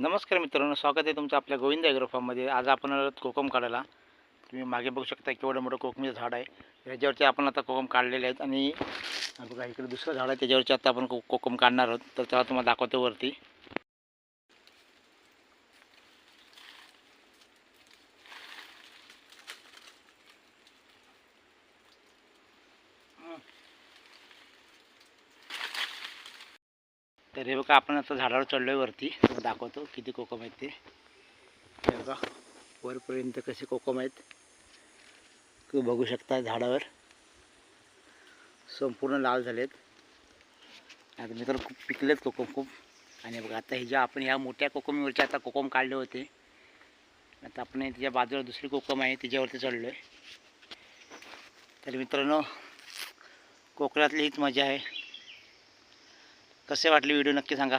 नमस्कार मित्रांनो स्वागत आहे तुमचं आपल्या गोविंद ॲग्रोफार्ममध्ये आज आपण आलो कोकम काढायला. तुम्ही मागे बघू शकता केवढं मोठं कोकमीचं झाड आहे. त्याच्यावरती आपण आता कोकम काढलेले आहेत आणि बघा इकडे दुसरं झाड आहे. त्याच्यावरती आता आपण को कोकम काढणार आहोत. तर त्याला तुम्हाला दाखवतो वरती. तर हे बघा आपण आता झाडावर चढलो आहे वरती दाखवतो किती कोकम आहेत ते. हे बघा वरपर्यंत कसे कोकम आहेत. तुम्ही बघू शकता झाडावर. संपूर्ण लाल झालेत. आता मी तर खूप पिकलेत कोकम खूप. आणि बघा आता हे ज्या आपण ह्या मोठ्या कोकमीवरचे आता कोकम काढले होते. आता आपण त्याच्या बाजूला दुसरी कोकम आहे त्याच्यावरती चढलो आहे तर मित्रांनो कोकणातली हीच मजा आहे. कसे वाटले व्हिडिओ नक्की सांगा.